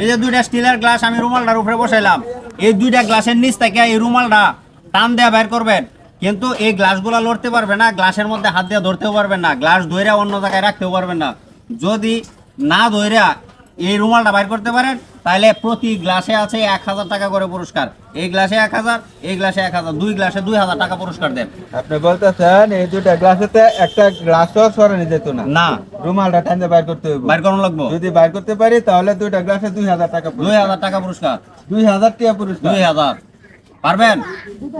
এই যে দুইটা স্টিলের গ্লাস আমি রুমালটার উপরে বসাইলাম। এই দুইটা গ্লাসের নিচ থেকে এই রুমালটা টান দেওয়া বের করবেন। কিন্তু এই গ্লাসগুলো লড়তে পারবে না, গ্লাসের মধ্যে হাত দিয়ে ধরতেও পারবেন না, গ্লাস ধৈরা অন্য জায়গায় রাখতেও পারবেন না। যদি না ধৈরা এই রুমালটা বাইর করতে পারেন তাহলে প্রতি গ্লাসে আছে এক হাজার টাকা করে পুরস্কার। এই গ্লাসে এক হাজার এই গ্লাসে এক হাজার দুই গ্লাসে দুই হাজার টাকা পুরস্কার দেন। আপনি বলতেছেন এই দুইটা গ্লাসেতে একটা গ্লাসও সরানো যেত না। না। রুমালটা টাইমে বাইর করতে হইব। বাইর করানো লাগবে। যদি বাইর করতে পারি তাহলে দুইটা গ্লাসে দুই হাজার টাকা দুই হাজার টাকা পুরস্কার। দুই হাজার টাকা পুরস্কার। দুই হাজার। পারবেন?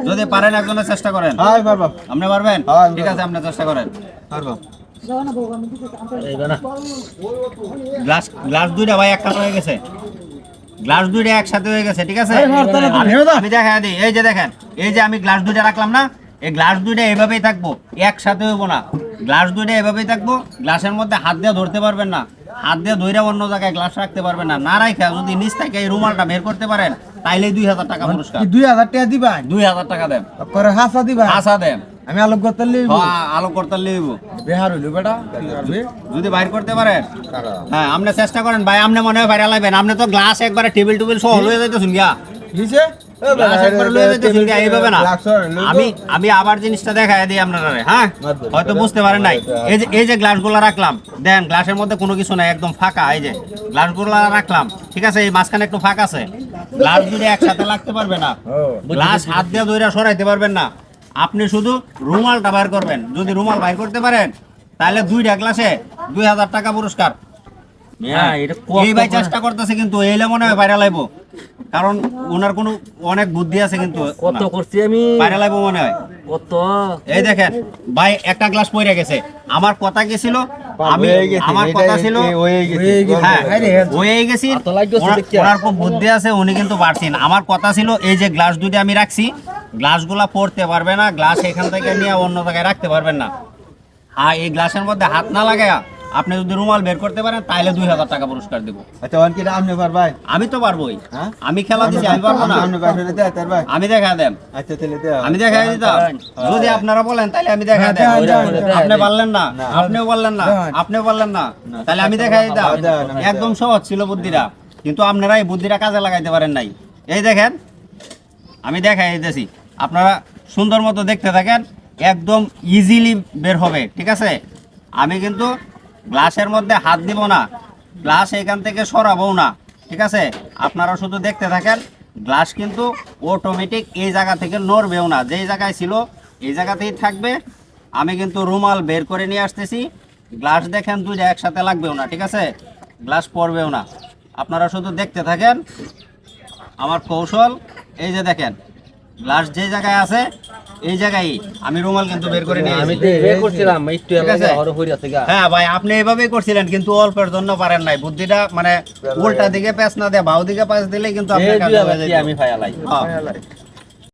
যদি পারেন একজনের চেষ্টা করেন। হাই পারব। আপনি পারবেন? হ্যাঁ, ঠিক আছে আপনি চেষ্টা করেন। পারব। গ্লাস গ্লাস দুইটা ভাই একসাথে হয়ে গেছে। গ্লাস দুইটা একসাথে হয়ে গেছে ঠিক আছে? আমি দেখা দিই এই যে দেখেন এই যে আমি গ্লাস দুইটা রাখলাম না এই গ্লাস দুইটা এভাবেই থাকব একসাথে হইব না। গ্লাস দুইটা এভাবেই থাকব গ্লাসের মধ্যে হাত দিয়ে ধরতে পারবেন না হাত দিয়ে ধরে অন্য জায়গায় গ্লাস রাখতে পারবেন না। না রাখা যদি নিচ থেকে এই রুমালটা বের করতে পারেন তাইলে দুই হাজার টাকা পুরস্কার। দুই হাজার টাকা দিবা? দুই হাজার টাকা দেন। করে হাসা দিবা? আশা দেন। আমি আলোক করতে লিব হ্যাঁ, আলো করতে লিব বিহার হইল বেটা যদি বাইর করতে পারেন হ্যাঁ আপনি চেষ্টা করেন ভাই আপনি মনে হয় বাইরে লাইবেন আপনি তো গ্লাস একবারে টেবিল টেবিল সহ লয়ে যাইতেছেন গিয়া। এইভাবে না। আমি আমি আবার জিনিসটা দেখাই দিই আপনারা হ্যাঁ? হয়তো বুঝতে পারেন নাই। এই যে এই যে গ্লাসগুলো রাখলাম দেন গ্লাসের মধ্যে কোনো কিছু নাই একদম ফাঁকা এই যে। গ্লাসগুলো রাখলাম ঠিক আছে এই মাঝখানে একটু ফাঁকা আছে। গ্লাস দুটো একসাথে লাগতে পারবে না গ্লাস হাত দিয়ে দইরা সরাইতে পারবেন না। আপনি শুধু রুমালটা বাইর করবেন। যদি রুমাল বাইর করতে পারেন তাহলে দুইটা গ্লাসে দুই হাজার টাকা পুরস্কার। হ্যাঁ, এই ভাই চেষ্টা করতেছে কিন্তু এইলে মনে হয় বাইরে লাইব কারণ ওনার কোনো অনেক বুদ্ধি আছে কিন্তু। কত করছি আমি? বাইরে লাইব মনে হয়। কত? এই দেখেন ভাই একটা গ্লাস পড়ে গেছে। আমার কথা কি ছিল? আমি আমার কথা ছিল হয়ে হ্যাঁ গেছি। ওনার- ওনার খুব বুদ্ধি আছে উনি কিন্তু পারছেন আমার কথা ছিল এই যে গ্লাস দুইটা আমি রাখছি গ্লাসগুলা পড়তে পারবে না গ্লাস এখান থেকে নিয়ে অন্য জায়গায় রাখতে পারবেন না। আর এই গ্লাসের মধ্যে হাত না লাগায়া আপনি যদি রুমাল বের করতে পারেন তাহলে দুই হাজার টাকা পুরস্কার দেবো। আচ্ছা কি আপনি পারবাই আমি তো পারবোই। হ্যাঁ? আমি খেলা দিচ্ছি আমি পারব না। আমি দেখা দেন আচ্ছা তাহলে আমি দেখাই দিতাম। যদি আপনারা বলেন তাহলে আমি দেখা দেন দেন। আপনি পারলেন না। আপনিও বললেন না। আপনিও বললেন না। তাহলে আমি দেখাই দিতাম। একদম সহজ ছিল বুদ্ধিটা। কিন্তু আপনারা এই বুদ্ধিটা কাজে লাগাইতে পারেন নাই। এই দেখেন। আমি দেখাই দিতেছি। আপনারা সুন্দর মতো দেখতে থাকেন, একদম ইজিলি বের হবে, ঠিক আছে? আমি কিন্তু গ্লাসের মধ্যে হাত দিব না, গ্লাস এখান থেকে সরাবও না, ঠিক আছে? আপনারা শুধু দেখতে থাকেন, গ্লাস কিন্তু অটোমেটিক এই জায়গা থেকে নড়বেও না, যেই জায়গায় ছিল, এই জায়গাতেই থাকবে। আমি কিন্তু রুমাল বের করে নিয়ে আসতেছি, গ্লাস দেখেন দুইটা একসাথে লাগবেও না, ঠিক আছে? গ্লাস পড়বেও না। আপনারা শুধু দেখতে থাকেন, আমার কৌশল, এই যে দেখেন গ্লাস যে জায়গায় আছে এই জায়গায় আমি রুমাল কিন্তু বের করে নিয়ে আমি বের করছিলাম একটু আরও হরে আছে গা হ্যাঁ ভাই আপনি এভাবেই করছিলেন কিন্তু অল্পের জন্য পারেন নাই। বুদ্ধিটা মানে উল্টা দিকে প্যাঁচ না দিয়ে বাউ দিকে প্যাঁচ দিলে কিন্তু আপনি কাজ হয়ে যেত। আমি ফায়ালাই হ্যাঁ।